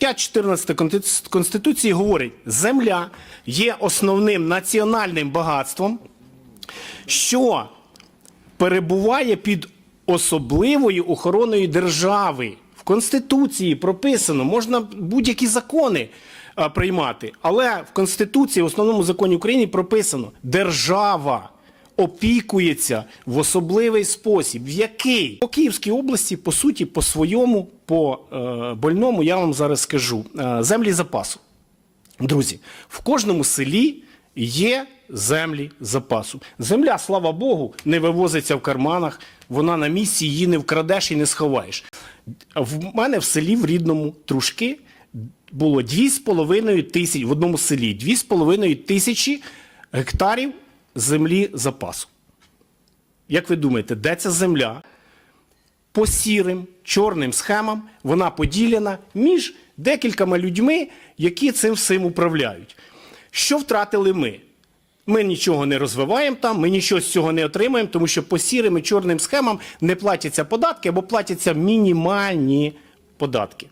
Стаття 14 Конституції говорить, земля є основним національним багатством, що перебуває під особливою охороною держави. В Конституції прописано, можна будь-які закони приймати, але в Конституції, в основному законі України прописано, держава опікується в особливий спосіб. В який? По Київській області, по суті, по своєму, по е, больному, я вам зараз скажу. Е, землі запасу. Друзі, в кожному селі є землі запасу. Земля, слава Богу, не вивозиться в карманах, вона на місці, її не вкрадеш і не сховаєш. В мене в селі в рідному Трушки було 2,5 тисячі в одному селі 2,5 тисячі гектарів землі запасу. Як ви думаєте, де ця земля? по сірим чорним схемам вона поділена між декількома людьми, які цим всім управляють. Що втратили ми? Ми нічого не розвиваємо там, ми нічого з цього не отримаємо, тому що по сірим і чорним схемам не платяться податки або платяться мінімальні податки.